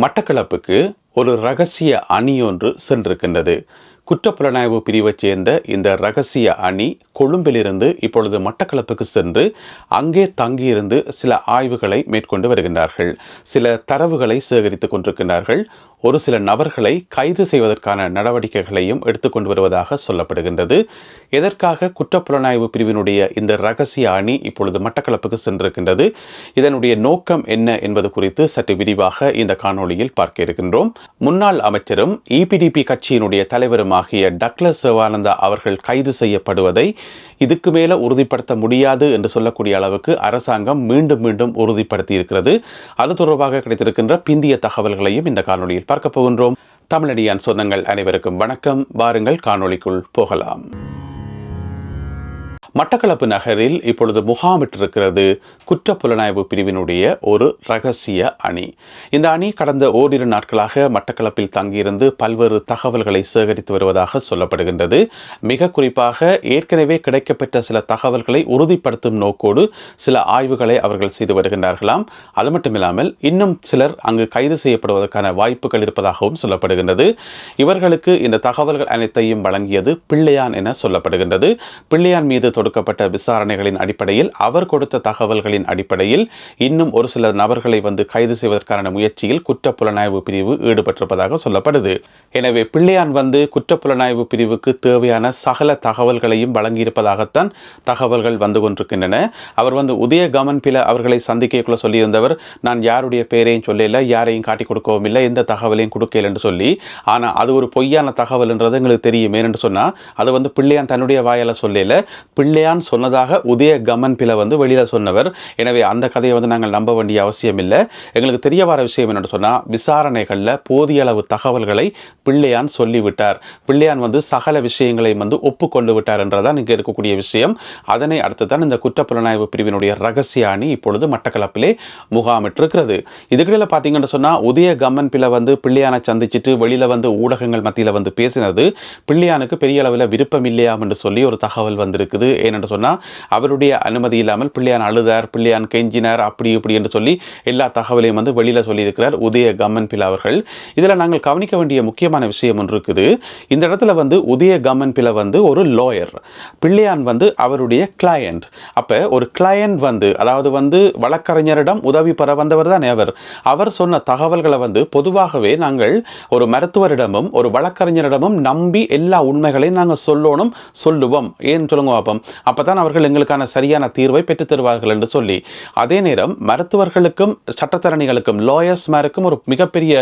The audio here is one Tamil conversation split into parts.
மட்டக்களப்புக்கு ஒரு ரகசிய அணி ஒன்று சென்றிருக்கின்றது. குற்றப்புலனாய்வு பிரிவைச் சேர்ந்த இந்த ரகசிய அணி கொழும்பிலிருந்து இப்பொழுது மட்டக்களப்புக்கு சென்று அங்கே தங்கியிருந்து சில ஆய்வுகளை மேற்கொண்டு வருகின்றார்கள். சில தரவுகளை சேகரித்துக் கொண்டிருக்கின்றார்கள். ஒரு சில நபர்களை கைது செய்வதற்கான நடவடிக்கைகளையும் எடுத்துக்கொண்டு வருவதாக சொல்லப்படுகின்றது. எதற்காக குற்றப்புலனாய்வு பிரிவினுடைய இந்த ரகசிய அணி இப்பொழுது மட்டக்களப்புக்கு சென்றிருக்கின்றது? இதனுடைய நோக்கம் என்ன என்பது குறித்து சற்று விரிவாக இந்த காணொளியில் பார்க்க இருக்கின்றோம். முன்னாள் அமைச்சரும் இபிடிபி கட்சியினுடைய தலைவருமாகிய டக்ளஸ் சிவானந்தா அவர்கள் கைது செய்யப்படுவதை இதுக்கு மேல உறுதிப்படுத்த முடியாது என்று சொல்லக்கூடிய அளவுக்கு அரசாங்கம் மீண்டும் மீண்டும் உறுதிப்படுத்தி இருக்கிறது அது தொடர்பாக கிடைத்திருக்கின்ற பிந்திய தகவல்களையும் இந்த காணொலியில் பார்க்க போகின்றோம். தமிழடியான் சொந்தங்கள் அனைவருக்கும் வணக்கம். வாருங்கள் காணொளிக்குள் போகலாம். மட்டக்களப்பு நகரில் இப்பொழுது முகாமிட்டிருக்கிறது குற்றப்புலனாய்வு பிரிவினுடைய ஒரு ரகசிய அணி. இந்த அணி கடந்த ஓரிரு நாட்களாக மட்டக்களப்பில் தங்கியிருந்து பல்வேறு தகவல்களை சேகரித்து வருவதாக சொல்லப்படுகின்றது. மிக குறிப்பாக ஏற்கனவே கிடைக்கப்பெற்ற சில தகவல்களை உறுதிப்படுத்தும் நோக்கோடு சில ஆய்வுகளை அவர்கள் செய்து வருகின்றார்களாம். அது மட்டுமில்லாமல் இன்னும் சிலர் அங்கு கைது செய்யப்படுவதற்கான வாய்ப்புகள் இருப்பதாகவும் சொல்லப்படுகின்றது. இவர்களுக்கு இந்த தகவல்கள் அனைத்தையும் வழங்கியது பிள்ளையான் என சொல்லப்படுகின்றது. பிள்ளையான் மீது கொடுக்கப்பட்ட விசாரணைகளின் அடிப்படையில் அவர் கொடுத்த தகவல்களின் அடிப்படையில் இன்னும் ஒரு சில நபர்களை வந்து கைது செய்வதற்கான முயற்சியில் குற்றப்புலனாய்வு பிரிவு ஈடுபட்டிருப்பதாக சொல்லப்படுது. எனவே பிள்ளையான் வந்து குற்றப்புலனாய்வு பிரிவுக்கு தேவையான சகல தகவல்களையும் வழங்கியிருப்பதாகத்தான் தகவல்கள் வந்து கொண்டிருக்கின்றன. அவர் வந்து உதய கமன் பில அவர்களை சந்திக்கக்குள்ள சொல்லியிருந்தவர் நான் யாருடைய பேரையும் சொல்லல யாரையும் காட்டி கொடுக்கவும் இல்லை எந்த தகவலையும் கொடுக்கல என்று சொல்லி ஆனால் அது ஒரு பொய்யான தகவல்ன்றது எங்களுக்கு தெரியும் ஏனென்று சொன்னால் அது வந்து பிள்ளையான் தன்னுடைய வாயால் சொல்லல. பிள்ளை பிள்ளையான் சொன்னதாக உதய கமன் பில வந்து வெளியில் சொன்னவர். எனவே அந்த கதையை வந்து நாங்கள் நம்ப வேண்டிய அவசியம் இல்லை எங்களுக்கு தெரிய வர விஷயம் என்னென்னு சொன்னால் விசாரணைகளில் போதிய அளவு தகவல்களை பிள்ளையான் சொல்லிவிட்டார். பிள்ளையான் வந்து சகல விஷயங்களை வந்து ஒப்புக்கொண்டு விட்டார் என்றதான் இங்கே இருக்கக்கூடிய விஷயம். அதனை அடுத்து தான் இந்த குற்றப்புலனாய்வு பிரிவினுடைய ரகசிய அணி இப்பொழுது மட்டக்களப்பிலே முகாமிட்டிருக்கிறது. இதுக்கிடையில் பார்த்தீங்கன்னு சொன்னால் உதய கம்மன் பிள்ளை வந்து பிள்ளையானை சந்திச்சுட்டு வெளியில் வந்து ஊடகங்கள் மத்தியில் வந்து பேசினது பிள்ளையானுக்கு பெரிய அளவில் விருப்பம் இல்லையாம் என்று சொல்லி ஒரு தகவல் வந்திருக்குது ஏனென்று சொன்னால் அவருடைய அனுமதி இல்லாமல் பிள்ளையான் அழுதார் பிள்ளையான் கெஞ்சினார் அப்படி இப்படி என்று சொல்லி எல்லா தகவலையும் வந்து வெளியில் சொல்லியிருக்கிறார் உதய கம்மன் பிள்ளை அவர்கள். இதில் நாங்கள் கவனிக்க வேண்டிய முக்கியமான விஷயம் ஒன்று இருக்குது. இந்த இடத்துல வந்து உதய கம்மன் பிள்ளை வந்து ஒரு லாயர் பிள்ளையான் வந்து அவருடைய கிளையண்ட் அப்போ ஒரு கிளையண்ட் வந்து அதாவது வந்து வழக்கறிஞரிடம் உதவி பெற வந்தவர் தான் அவர். அவர் சொன்ன தகவல்களை வந்து பொதுவாகவே நாங்கள் ஒரு மருத்துவரிடமும் ஒரு வழக்கறிஞரிடமும் நம்பி எல்லா உண்மைகளையும் நாங்கள் சொல்லணும் சொல்லுவோம். ஏன் சொல்லுங்க பார்ப்போம் அப்போ தான் அவர்கள் எங்களுக்கான சரியான தீர்வை பெற்றுத் தருவார்கள் என்று சொல்லி அதே நேரம் மருத்துவர்களுக்கும் சட்டத்தரணிகளுக்கும் லாயர்ஸ்மாருக்கும் ஒரு மிகப்பெரிய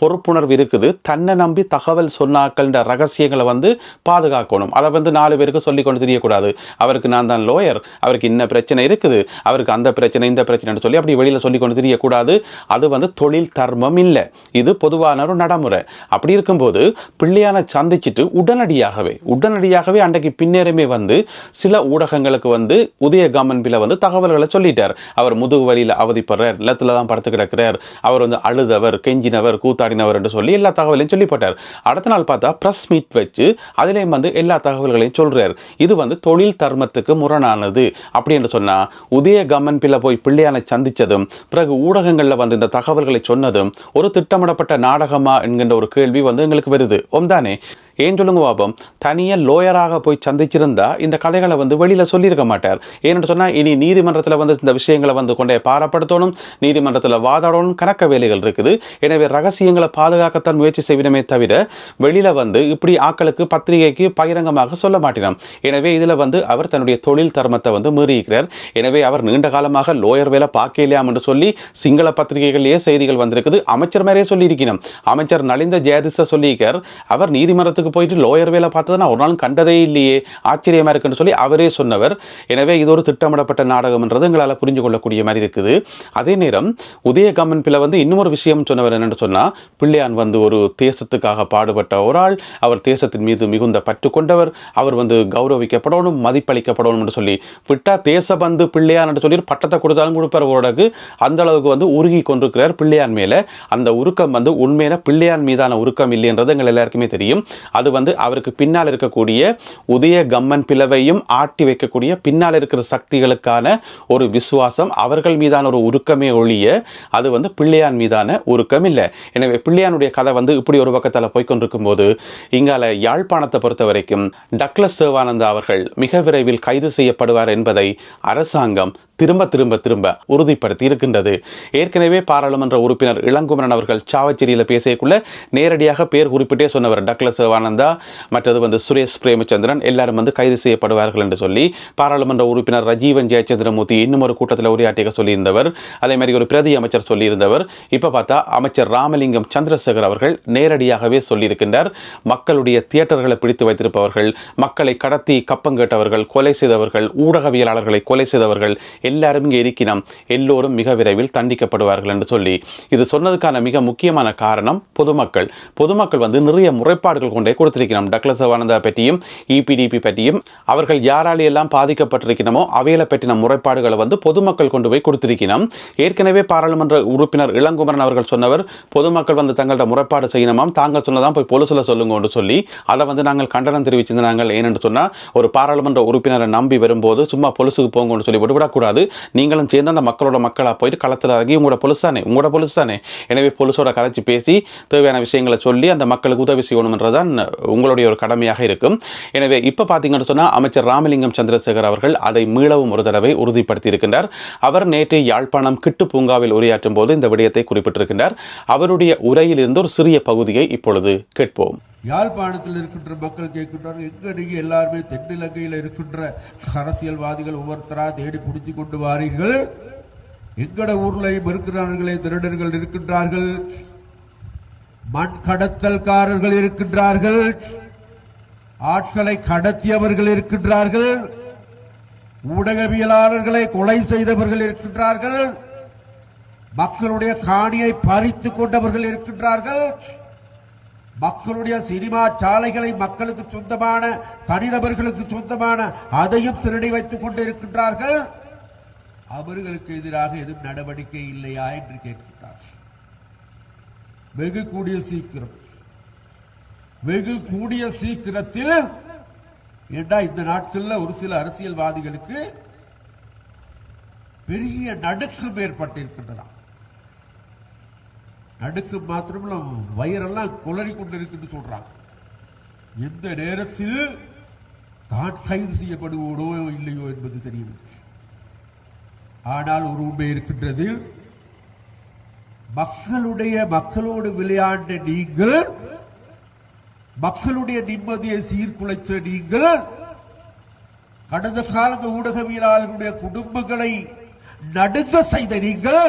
பொறுப்புணர்வு இருக்குது. தன்னை நம்பி தகவல் சொன்னாக்கள்ன்ற ரகசியங்களை வந்து பாதுகாக்கணும். அதை வந்து நாலு பேருக்கு சொல்லி கொண்டு தெரியக்கூடாது. அவருக்கு நான் தான் லோயர் அவருக்கு இன்ன பிரச்சனை இருக்குது. அவருக்கு அந்த பிரச்சனை இந்த பிரச்சனைன்னு சொல்லி அப்படி வெளியில் சொல்லி கொண்டு தெரியக்கூடாது. அது வந்து தொழில் தர்மம் இல்லை. இது பொதுவான ஒரு நடைமுறை. அப்படி இருக்கும்போது பிள்ளையான சந்திச்சுட்டு உடனடியாகவே உடனடியாகவே அன்றைக்கு பின்னேறமே வந்து சில ஊடகங்களுக்கு வந்து உதய கமன்பில வந்து தகவல்களை சொல்லிட்டார். அவர் முதுகு வழியில் அவதிப்படுறார் நிலத்தில் தான் படுத்து கிடக்கிறார். அவர் வந்து அழுதவர் கெஞ்சினவர் கூத்தாடினவர் என்று சொல்லி எல்லா தகவலையும் சொல்லிப்பட்டார். அடுத்த நாள் பார்த்தா ப்ரெஸ் மீட் வச்சு அதிலேயும் வந்து எல்லா தகவல்களையும் சொல்கிறார் இது வந்து தொழில் தர்மத்துக்கு முரணானது அப்படி என்று சொன்னால் உதய கமன் போய் பிள்ளையானை சந்தித்ததும் பிறகு ஊடகங்களில் வந்து இந்த தகவல்களை சொன்னதும் ஒரு திட்டமிடப்பட்ட நாடகமா என்கின்ற ஒரு கேள்வி வந்து எங்களுக்கு வருது. ஒம்தானே ஏன் சொல்லுங்க பாப்போம் தனியாக லோயராக போய் சந்திச்சிருந்தா இந்த கதைகளை வந்து வெளியில் சொல்லியிருக்க மாட்டார். ஏன்னு சொன்னால் இனி நீதிமன்றத்தில் வந்து இந்த விஷயங்களை வந்து கொண்டே பாரப்படுத்தணும் நீதிமன்றத்தில் வாதாடணும் கணக்க வேலைகள் இருக்குது. எனவே ரகசியங்களை பாதுகாக்கத்தான் முயற்சி செய்வினமே தவிர வெளியில் வந்து இப்படி ஆக்களுக்கு பத்திரிகைக்கு பகிரங்கமாக சொல்ல மாட்டினோம். எனவே இதில் வந்து அவர் தன்னுடைய தொழில் தர்மத்தை வந்து மீறியிருக்கிறார். எனவே அவர் நீண்ட காலமாக லோயர் வேலை பார்க்கலையாம் என்று சொல்லி சிங்கள பத்திரிகைகளிலேயே செய்திகள் வந்திருக்குது. அமைச்சர் மேலே சொல்லியிருக்கணும். அமைச்சர் நலிந்த ஜெயதிச சொல்லியிருக்கார். அவர் நீதிமன்றத்துக்கு இடத்துக்கு போயிட்டு லோயர் வேலை பார்த்ததை நான் ஒரு நாளும் கண்டதே இல்லையே ஆச்சரியமா இருக்குன்னு சொல்லி அவரே சொன்னவர். எனவே இது ஒரு திட்டமிடப்பட்ட நாடகம்ன்றது எங்களால் புரிஞ்சு கொள்ளக்கூடிய மாதிரி இருக்குது. அதே நேரம் உதயகமன் பிள்ளை வந்து இன்னொரு விஷயம் சொன்னவர் என்னென்னு சொன்னால் பிள்ளையான் வந்து ஒரு தேசத்துக்காக பாடுபட்ட ஒரு ஆள் அவர் தேசத்தின் மீது மிகுந்த பற்று கொண்டவர் அவர் வந்து கௌரவிக்கப்படணும் மதிப்பளிக்கப்படணும்னு சொல்லி விட்டா தேசபந்து பிள்ளையான் சொல்லி பட்டத்தை கொடுத்தாலும் கொடுப்பார் ஓரளவுக்கு அந்த அளவுக்கு வந்து உருகி கொண்டிருக்கிறார் பிள்ளையான் மேலே. அந்த உருக்கம் வந்து உண்மையில பிள்ளையான் மீதான உருக்கம் இல்லைன்றது எங்கள் எல்லாருக்குமே தெரியும். அது வந்து அவருக்கு பின்னால் இருக்கக்கூடிய உதய கம்மன் பிளவையும் ஆட்டி வைக்கக்கூடிய பின்னால் இருக்கிற சக்திகளுக்கான ஒரு விசுவாசம் அவர்கள் மீதான ஒரு உருக்கமே ஒழிய அது வந்து பிள்ளையான் மீதான உருக்கம் இல்லை. எனவே பிள்ளையானுடைய கதை வந்து இப்படி ஒரு பக்கத்தில் போய்கொண்டிருக்கும் போது இங்கால யாழ்ப்பாணத்தை பொறுத்த வரைக்கும் டக்ளஸ் சேவானந்தா அவர்கள் மிக விரைவில் கைது செய்யப்படுவார் என்பதை அரசாங்கம் திரும்ப திரும்ப திரும்ப உறுதிப்படுத்தி இருக்கின்றது. ஏற்கனவே பாராளுமன்ற உறுப்பினர் இளங்குமரன் அவர்கள் சாவச்சேரியில் பேசியக்குள்ள நேரடியாக பேர் குறிப்பிட்டே சொன்னவர் டக்ளஸ் சிவானந்தா மற்றது வந்து சுரேஷ் பிரேமச்சந்திரன் எல்லாரும் வந்து கைது செய்யப்படுவார்கள் என்று சொல்லி பாராளுமன்ற உறுப்பினர் ரஜீவன் ஜெயச்சந்திரமூர்த்தி இன்னும் ஒரு கூட்டத்தில் உரையாற்றிய சொல்லியிருந்தவர். அதே மாதிரி ஒரு பிரதி அமைச்சர் சொல்லியிருந்தவர். இப்போ பார்த்தா அமைச்சர் ராமலிங்கம் சந்திரசேகர் அவர்கள் நேரடியாகவே சொல்லியிருக்கின்றார். மக்களுடைய தியேட்டர்களை பிடித்து வைத்திருப்பவர்கள் மக்களை கடத்தி கப்பம் கேட்டவர்கள் கொலை செய்தவர்கள் ஊடகவியலாளர்களை கொலை செய்தவர்கள் எல்லாரும் இங்கே இருக்கிறோம். எல்லோரும் மிக விரைவில் தண்டிக்கப்படுவார்கள் என்று சொல்லி இது சொன்னதுக்கான மிக முக்கியமான காரணம் பொதுமக்கள். பொதுமக்கள் வந்து நிறைய முறைப்பாடுகள் கொண்டே கொடுத்திருக்கிறோம். டக்ளஸ் சவானந்தா பற்றியும் இபிடிபி பற்றியும் அவர்கள் யாரால் எல்லாம் பாதிக்கப்பட்டிருக்கணுமோ அவையில பற்றின முறைப்பாடுகளை வந்து பொதுமக்கள் கொண்டு போய் கொடுத்திருக்கிறோம். ஏற்கனவே பாராளுமன்ற உறுப்பினர் இளங்குமரன் அவர்கள் சொன்னவர் பொதுமக்கள் வந்து தங்கள்ட்ட முறைப்பாடு செய்யணுமாம். தாங்கள் சொன்னதான் போய் பொலிசில் சொல்லுங்கன்னு சொல்லி அதை வந்து நாங்கள் கண்டனம் தெரிவிச்சிருந்தாங்க ஏனென்று சொன்னால் ஒரு பாராளுமன்ற உறுப்பினரை நம்பி வரும்போது சும்மா பொலிசுக்கு போங்கன்னு சொல்லி விடக்கூடாது நீங்களும் சேர்ந்து அந்த மக்களோட மக்களாக போயிட்டு களத்தில் இறங்கி உங்களோட பொலிஸ் தானே உங்களோட பொலிஸ் தானே எனவே பொலிஸோட கதைச்சு பேசி தேவையான விஷயங்களை சொல்லி அந்த மக்களுக்கு உதவி செய்யணும்ன்றதான் உங்களுடைய ஒரு கடமையாக இருக்கும். எனவே இப்போ பார்த்தீங்கன்னு சொன்னால் அமைச்சர் ராமலிங்கம் சந்திரசேகர் அவர்கள் அதை மீளவும் ஒரு தடவை உறுதிப்படுத்தி இருக்கின்றார் அவர் நேற்று யாழ்ப்பாணம் கிட்டு பூங்காவில் உரையாற்றும் போது இந்த விடயத்தை குறிப்பிட்டிருக்கின்றார். அவருடைய உரையிலிருந்து ஒரு சிறிய பகுதியை இப்பொழுது கேட்போம். யாழ்ப்பாணத்தில் இருக்கின்ற மக்கள் கேட்கின்றார்கள் எங்க நீங்க எல்லாருமே தென்னிலங்கையில் இருக்கின்ற அரசியல்வாதிகள் ஒவ்வொருத்தரா தேடி பிடிச்சு கொண்டு வாரீர்கள்? எங்கட ஊர்லையும் இருக்கிறார்களே திருடர்கள் இருக்கின்றார்கள். மண் கடத்தல்காரர்கள் இருக்கின்றார்கள். ஆட்களை கடத்தியவர்கள் இருக்கின்றார்கள். ஊடகவியலாளர்களை கொலை செய்தவர்கள் இருக்கின்றார்கள். மக்களுடைய காணியை பறித்து கொண்டவர்கள் இருக்கின்றார்கள். மக்களுடைய சினிமா சாலைகளை மக்களுக்கு சொந்தமான தனிநபர்களுக்கு சொந்தமான அதையும் திருடி வைத்துக் கொண்டு இருக்கின்றார்கள் அவர்களுக்கு எதிராக எதுவும் நடவடிக்கை இல்லையா என்று கேட்கின்றார் வெகு கூடிய சீக்கிரம். வெகு கூடிய சீக்கிரத்தில் ஏண்டா இந்த நாட்கள்ல ஒரு சில அரசியல்வாதிகளுக்கு பெரிய நடுக்கம் ஏற்பட்டிருக்கின்றன நடுக்கு மாத்திரமில்ல வயிறெல்லாம் குளறி கொண்டு இருக்குன்னு சொல்றாங்க எந்த நேரத்தில் தான் கைது செய்யப்படுவோடோ இல்லையோ என்பது தெரியவில்லை ஆனால் ஒரு உண்மை இருக்கின்றது. மக்களுடைய மக்களோடு விளையாண்ட நீங்கள் மக்களுடைய நிம்மதியை சீர்குலைத்த நீங்கள் கடந்த கால ஊடகவியலாளர்களுடைய குடும்பங்களை நடுங்க செய்த நீங்கள்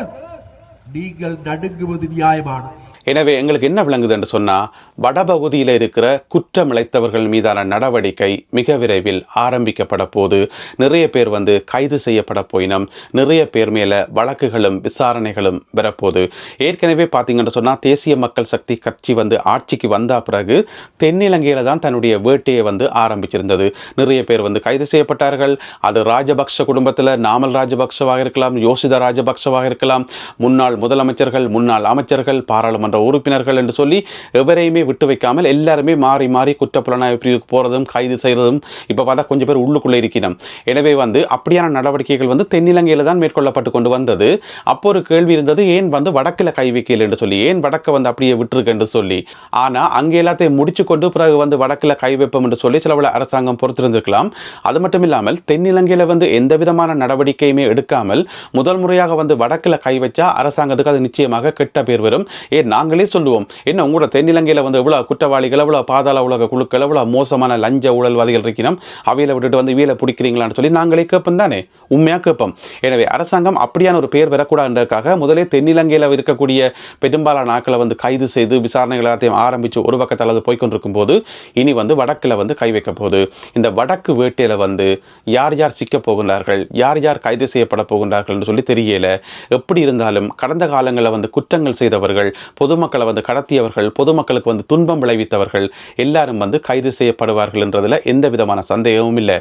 நீங்கள் நடுங்குவது நியாயமானது எனவே எங்களுக்கு என்ன விளங்குது என்று சொன்னால் வடபகுதியில் இருக்கிற குற்றம் இழைத்தவர்கள் மீதான நடவடிக்கை மிக விரைவில் ஆரம்பிக்கப்பட போது நிறைய பேர் வந்து கைது செய்யப்பட போயினம் நிறைய பேர் மேலே வழக்குகளும் விசாரணைகளும் வரப்போது. ஏற்கனவே பார்த்தீங்கன்னு சொன்னால் தேசிய மக்கள் சக்தி கட்சி வந்து ஆட்சிக்கு வந்த பிறகு தென்னிலங்கையில் தான் தன்னுடைய வேட்டையை வந்து ஆரம்பிச்சிருந்தது. நிறைய பேர் வந்து கைது செய்யப்பட்டார்கள். அது ராஜபக்ஷ குடும்பத்தில் நாமல் ராஜபக்ஷவாக இருக்கலாம் யோசித ராஜபக்ஷவாக இருக்கலாம். முன்னாள் முதலமைச்சர்கள் முன்னாள் அமைச்சர்கள் பாராளுமன்ற சட்டமன்ற உறுப்பினர்கள் என்று சொல்லி எவரையுமே விட்டு வைக்காமல் எல்லாருமே மாறி மாறி குற்றப்புலனாய்வு பிரிவுக்கு போகிறதும் கைது செய்கிறதும் இப்போ பார்த்தா கொஞ்சம் பேர் உள்ளுக்குள்ளே இருக்கணும் எனவே வந்து அப்படியான நடவடிக்கைகள் வந்து தென்னிலங்கையில் தான் மேற்கொள்ளப்பட்டு கொண்டு வந்தது. அப்போ ஒரு கேள்வி இருந்தது ஏன் வந்து வடக்கில் கை வைக்கல என்று சொல்லி ஏன் வடக்கை வந்து அப்படியே விட்டுருக்கு என்று சொல்லி. ஆனால் அங்கே எல்லாத்தையும் முடிச்சு கொண்டு பிறகு வந்து வடக்கில் கை வைப்போம் என்று சொல்லி சில அரசாங்கம் பொறுத்திருந்திருக்கலாம். அது மட்டும் இல்லாமல் தென்னிலங்கையில் வந்து எந்த விதமான நடவடிக்கையுமே எடுக்காமல் முதல் முறையாக வந்து வடக்கில் கை வச்சா அரசாங்கத்துக்கு அது நிச்சயமாக கெட்ட பேர் வரும். ஏன்னா நாங்களே சொல்லுவோம். என்ன உங்களோட தென்னிலங்கையில் வந்து எவ்வளோ குற்றவாளிகள் எவ்வளோ பாதாள உலக குழுக்கள் எவ்வளோ மோசமான லஞ்ச ஊழல்வாதிகள் இருக்கணும் அவையில் விட்டுட்டு வந்து வீலை பிடிக்கிறீங்களான்னு சொல்லி நாங்களே கேட்போம் தானே? உண்மையாக கேட்போம். எனவே அரசாங்கம் அப்படியான ஒரு பெயர் வரக்கூடாதுன்றதுக்காக முதலே தென்னிலங்கையில் இருக்கக்கூடிய பெரும்பாலான ஆட்களை வந்து கைது செய்து விசாரணைகள் எல்லாத்தையும் ஆரம்பித்து ஒரு பக்கத்தில் அது போய்கொண்டிருக்கும் போது இனி வந்து வடக்கில் வந்து கை வைக்க போகுது. இந்த வடக்கு வேட்டையில் வந்து யார் யார் சிக்க போகின்றார்கள் யார் யார் கைது செய்யப்பட போகின்றார்கள் சொல்லி தெரியல. எப்படி இருந்தாலும் கடந்த காலங்களில் வந்து குற்றங்கள் செய்தவர்கள் பொது பொதுமக்களை வந்து கடத்தியவர்கள் பொதுமக்களுக்கு வந்து துன்பம் விளைவித்தவர்கள் எல்லாரும் வந்து கைது செய்யப்படுவார்கள் என்றதில் எந்த விதமான சந்தேகமும் இல்லை.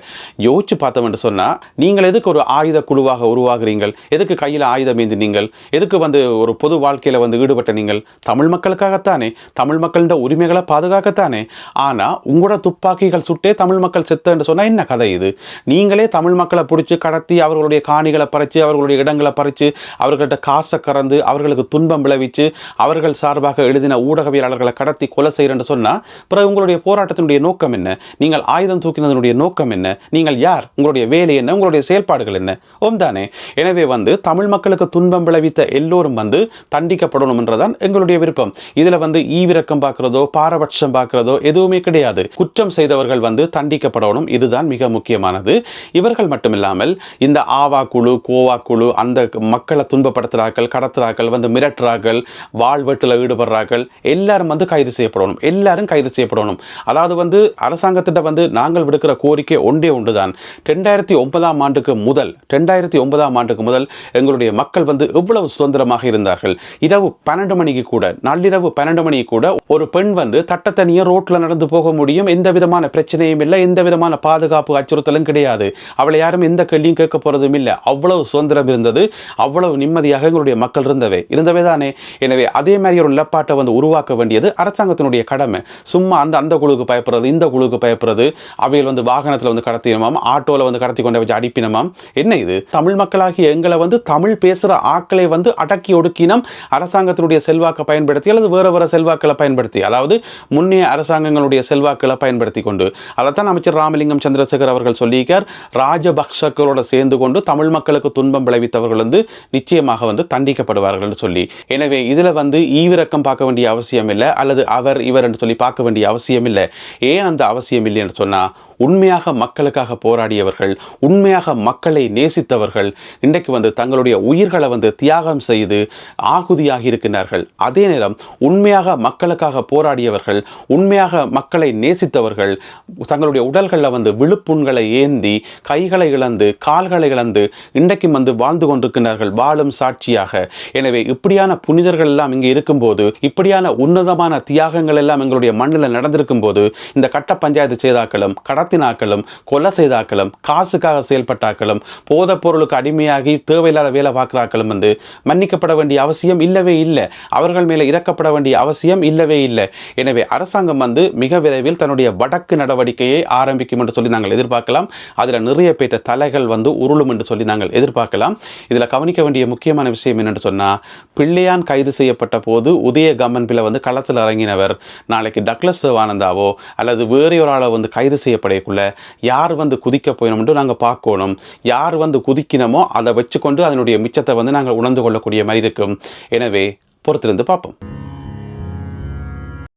யோசிச்சு பார்த்தோம் என்று சொன்னால் நீங்கள் எதுக்கு ஒரு ஆயுத குழுவாக உருவாகிறீங்கள்? எதுக்கு கையில் ஆயுதம் ஏந்தி நீங்கள்? எதுக்கு வந்து ஒரு பொது வாழ்க்கையில் வந்து ஈடுபட்ட நீங்கள்? தமிழ் மக்களுக்காகத்தானே? தமிழ் மக்களின் உரிமைகளை பாதுகாக்கத்தானே? ஆனால் உங்களோட துப்பாக்கிகள் சுட்டே தமிழ் மக்கள் செத்தன்னு சொன்னால் என்ன கதை இது? நீங்களே தமிழ் மக்களை பிடிச்சி கடத்தி அவர்களுடைய காணிகளை பறித்து அவர்களுடைய இடங்களை பறித்து அவர்கள்ட்ட காசை கறந்து அவர்களுக்கு துன்பம் விளைவிச்சு அவர்கள் சார்பாக எழுதின ஊடகவியலாளர்களை கடத்தி கொலை செய்கிறேன்னு சொன்னால் பிறகு உங்களுடைய போராட்டத்தினுடைய நோக்கம் என்ன? நீங்கள் ஆயுதம் தூக்கினதனுடைய நோக்கம் என்ன? நீங்கள் யார்? உங்களுடைய வேலை என்ன? உங்களுடைய செயல்பாடுகள் என்ன? ஓம் தானே. எனவே வந்து தமிழ் மக்களுக்கு துன்பம் விளைவித்த எல்லோரும் வந்து தண்டிக்கப்படணும் என்றதான் எங்களுடைய விருப்பம். இதில் வந்து ஈவிரக்கம் பார்க்கிறதோ பாரபட்சம் பார்க்கிறதோ எதுவுமே கிடையாது. குற்றம் செய்தவர்கள் வந்து தண்டிக்கப்படணும். இதுதான் மிக முக்கியமானது. இவர்கள் மட்டுமில்லாமல் இந்த ஆவா குழு கோவா குழு அந்த மக்களை துன்பப்படுத்துகிறார்கள் கடத்துறார்கள் வந்து மிரட்டுறார்கள் வாழ்வெட்டில் ஈடுபடுறார்கள். எல்லாரும் வந்து கைது செய்யப்படணும். எல்லாரும் கைது செய்யப்படணும். அதாவது வந்து அரசாங்கத்திட்ட வந்து நாங்கள் விடுக்கிற கோரிக்கை ஒன்றே ஒன்றுதான். ரெண்டாயிரத்தி ஒன்பதாம் ஆண்டுக்கு முதல் ரெண்டாயிரத்தி ஒன்பதாம் ஆண்டுக்கு முதல் எங்களுடைய மக்கள் வந்து எவ்வளவு சுதந்திரமாக இருந்தார்கள்? இரவு பன்னெண்டு மணிக்கு கூட நள்ளிரவு பன்னெண்டு மணிக்கு கூட ஒரு பெண் வந்து தட்டத்தனியாக ரோட்டில் நடந்து போக முடியும். எந்த விதமான பிரச்சனையும் இல்லை. எந்த விதமான பாதுகாப்பு அச்சுறுத்தலும் கிடையாது. அவளை யாரும் எந்த கேள்வியும் கேட்க போறதும் இல்லை. அவ்வளவு சுதந்திரம் இருந்தது. அவ்வளவு நிம்மதியாக எங்களுடைய மக்கள் இருந்தவை. இருந்தவை தானே எனவே அதே மாதிரி ஒரு நிலப்பாட்டை வந்து உருவாக்க வேண்டியது அரசாங்கத்தினுடைய கடமை. சும்மா அந்த அந்த குழுக்கு பயப்படுறது இந்த குழுக்கு பயப்படுறது அவைகள் வந்து வாகனத்தில் வந்து கடத்தினமாம் ஆட்டோவில் வந்து கடத்தி கொண்டு வச்சு அடிப்பினமாம். என்ன இது? தமிழ் மக்களாகிய எங்களை வந்து தமிழ் பேசுகிற ஆட்களை வந்து அடக்கி ஒடுக்கினம் அரசாங்கத்தினுடைய செல்வாக்கை பயன்படுத்தி அல்லது வேறு வேறு செல்வாக்களை பயன்படுத்தி. அதாவது முன்னைய அரசாங்கங்களுடைய செல்வாக்களை பயன்படுத்தி கொண்டு. அதைத்தான் அமைச்சர் ராமலிங்கம் சந்திரசேகர் அவர்கள் சொல்லியிருக்கார். ராஜபக்சக்களோட சேர்ந்து கொண்டு தமிழ் மக்களுக்கு துன்பம் விளைவித்தவர்கள் வந்து நிச்சயமாக வந்து தண்டிக்கப்படுவார்கள் என்று சொல்லி. எனவே இதில் வந்து ஈவிரக்கம் பார்க்க வேண்டிய அவசியம் இல்லை அல்லது அவர் இவர் என்று சொல்லி பார்க்க வேண்டிய அவசியம் இல்லை ஏன் அந்த அவசியம் இல்லை என்று சொன்னால் உண்மையாக மக்களுக்காக போராடியவர்கள் உண்மையாக மக்களை நேசித்தவர்கள் இன்றைக்கு வந்து தங்களுடைய உயிர்களை வந்து தியாகம் செய்து ஆகுதியாகி இருக்கின்றார்கள். அதே நேரம் உண்மையாக மக்களுக்காக போராடியவர்கள் உண்மையாக மக்களை நேசித்தவர்கள் தங்களுடைய உடல்களில் வந்து விழுப்புண்களை ஏந்தி கைகளை இழந்து கால்களை இழந்து இன்றைக்கும் வந்து வாழ்ந்து கொண்டிருக்கின்றார்கள் வாழும் சாட்சியாக. எனவே இப்படியான புனிதர்கள் எல்லாம் இங்கே இருக்கும்போது இப்படியான உன்னதமான தியாகங்கள் எல்லாம் எங்களுடைய மண்ணில் நடந்திருக்கும் போது இந்த கட்ட பஞ்சாயத்து செய்தாக்களும் கடத்தினாக்களும் கொலை செய்தாக்களும் காசுக்காக செயல்பட்டாக்களும் போதைப் பொருளுக்கு அடிமையாகி தேவையில்லாத வேலை பார்க்குறாக்களும் வந்து மன்னிக்கப்பட வேண்டிய அவசியம் இல்லவே இல்லை. அவர்கள் மேலே இறக்கப்பட வேண்டிய அவசியம் இல்லவே இல்லை. எனவே அரசாங்கம் வந்து மிக விரைவில் தன்னுடைய வடக்கு நடவடிக்கையை ஆரம்பிக்கும் என்று சொல்லி நாங்கள் எதிர்பார்க்கலாம். அதில் நிறைய பேற்ற தலைகள் வந்து உருளும் என்று சொல்லி நாங்கள் எதிர்பார்க்கலாம். இதில் கவனிக்க வேண்டிய முக்கியமான விஷயம் என்னென்னு சொன்னால் பிள்ளையான் கைது செய்யப்பட்ட போது உதய கம்மன் வந்து களத்தில் இறங்கினவர். நாளைக்கு டக்ளஸ் ஆனந்தாவோ அல்லது வேறு ஒரு ஆளை வந்து கைது செய்யப்படையக்குள்ள யார் வந்து குதிக்க போயினோம்னு நாங்கள் பார்க்கணும். யார் வந்து குதிக்கணுமோ அதை வச்சுக்கொண்டு அதனுடைய மிச்சத்தை வந்து நாங்கள் உணர்ந்து கொள்ளக்கூடிய மாதிரி இருக்கும். எனவே பொறுத்திருந்து பார்ப்போம்.